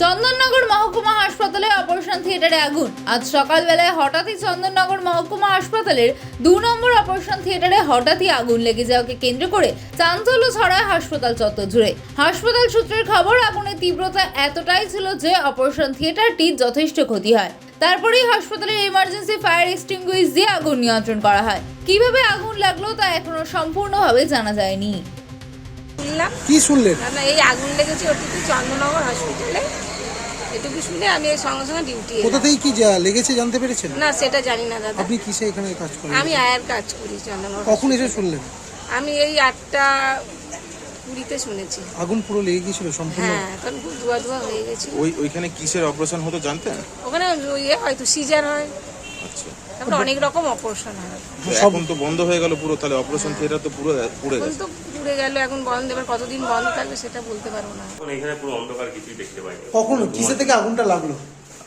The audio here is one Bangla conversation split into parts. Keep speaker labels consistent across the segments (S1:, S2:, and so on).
S1: চন্দননগর মহকুমা হাসপাতালে অপারেশন থিয়েটারে আগুন। আজ সকালবেলায় হঠাৎই চন্দননগর মহকুমা হাসপাতালের দু নম্বর অপারেশন থিয়েটারে হঠাৎই আগুন লেগে যাওয়াকে কেন্দ্র করে চাঞ্চল্য ছড়ায় হাসপাতাল চত্বর জুড়ে। হাসপাতাল সূত্রের খবর, আগুনের তীব্রতা এতটাই ছিল যে অপারেশন থিয়েটারটি যথেষ্ট ক্ষতি হয়। তারপরেই হাসপাতালের ইমার্জেন্সি ফায়ার এক্সটিংগুইশ দিয়ে আগুন নিয়ন্ত্রণ করা হয়। কীভাবে আগুন লাগল তা এখনও সম্পূর্ণভাবে জানা যায়নি।
S2: শুনলাম।
S3: কি শুনলেন?
S2: না এই আগুন লেগেছে ওটিতে চন্দ্রনগর হসপিটালে এটুকু শুনে আমি এই সঙ্গে সঙ্গে ডিউটি
S3: কোথা থেকে কি যা- লেগেছে জানতে পেরেছেন?
S2: না সেটা জানি না দাদা।
S3: আপনি কিসে এখানে কাজ করেন?
S2: আমি আয়ার কাজ করি চন্দ্রনগর
S3: কখন এসে শুনলেন?
S2: আমি এই আটটা কুড়িতে শুনেছি।
S3: আগুন পুরো লেগে গিয়েছিল সম্পূর্ণ?
S2: হ্যাঁ এখন খুব ধোয়া ধোয়া হয়ে গেছে
S4: ওই ওইখানে কিসের অপারেশন হতো জানতেন?
S2: ওখানে ইয়ে হয়তো সিজার হয়।
S4: আচ্ছা।
S2: তারপরে অনেক রকম অপারেশন হয়।
S4: এখন তো বন্ধ হয়ে গেল পুরো তাহলে অপারেশন থিয়েটার তো পুরো পুড়ে
S2: এখন
S4: গেছে।
S2: পুড়ে গেল এখন বন্ধ এবার কতদিন বন্ধ থাকবে সেটা বলতে পারব না।
S5: এখন এখানে পুরো অন্ধকার কিছুই দেখতে পাই
S3: কখন? কিসে থেকে আগুনটা লাগল?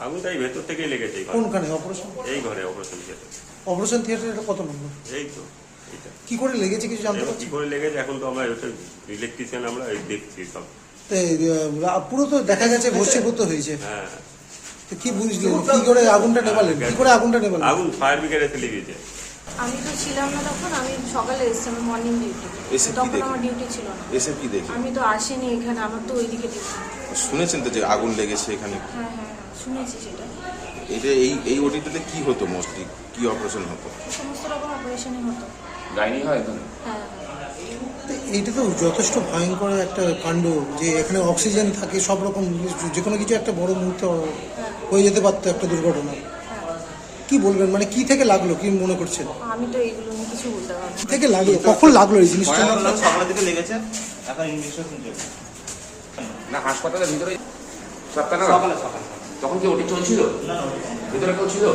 S5: আগুনটা এই ভেতর থেকেই লেগেছে
S3: কোনখানে? অপারেশন?
S5: এই ঘরে অপারেশন থিয়েটার
S3: অপারেশন থিয়েটার এটা কত নম্বর?
S5: এই তো এইটা।
S3: কি করে লেগেছে কিছু জানতে
S5: এবার কি করে লেগেছে এখন তো আমরা ইলেকট্রিশিয়ান আমরা এই দেখছি সব।
S3: তো, পুরো তো দেখা গেছে ভস্মীভূত হয়েছে।
S5: হ্যাঁ।
S3: তো কি বুঝলেন? কি করে আগুনটা নেবালেন কি করে আগুনটা নেবালেন
S5: আগুন ফায়ার ব্রিগেড এসে লেগেছে।
S6: আমি তো ছিলাম না তখন আমি সকালে এসেছি আমার মর্নিং ডিউটি
S4: এসে কি
S6: তখন
S4: দেখলেন?
S6: আমার ডিউটি ছিল না।
S4: এসে কি দেখলেন
S6: আমি তো আসিনি এখানে আমার তো ওইদিকে ডিউটি
S4: শুনেছেন তো যে আগুন লেগেছে এখানে?
S6: হ্যাঁ হ্যাঁ শুনেছি সেটা।
S4: এটা এই এই ওটিটাতে কি হতো মোস্টলি কি অপারেশন হতো?
S6: সমস্ত রকম অপারেশনই হতো।
S7: গাইনি হয় এখানে?
S6: হ্যাঁ।
S3: তো এইটা তো যথেষ্ট ভয়ঙ্কর একটা কাণ্ড যে এখানে অক্সিজেন থাকে সব রকম যে কোনো কিছু একটা বড় মুহূর্তে হয়ে যেতে পারতো একটা দুর্ঘটনা। কি বলবেন? মানে কি থেকে লাগল? কি মনে করছেন?
S6: আমি তো এগুলো নিয়ে কিছু বলতে পারব
S3: কি থেকে লাগল? কখন লাগল এই জিনিসটা?
S8: সকালের দিকে লেগেছে এখন ইনভেস্টিগেশন চলছে
S7: না হাসপাতালের ভিতরে সাতটা না
S8: সকালে সকালে।
S7: তখন কি ওটি চলছিল? ভিতরে কেউ ছিল?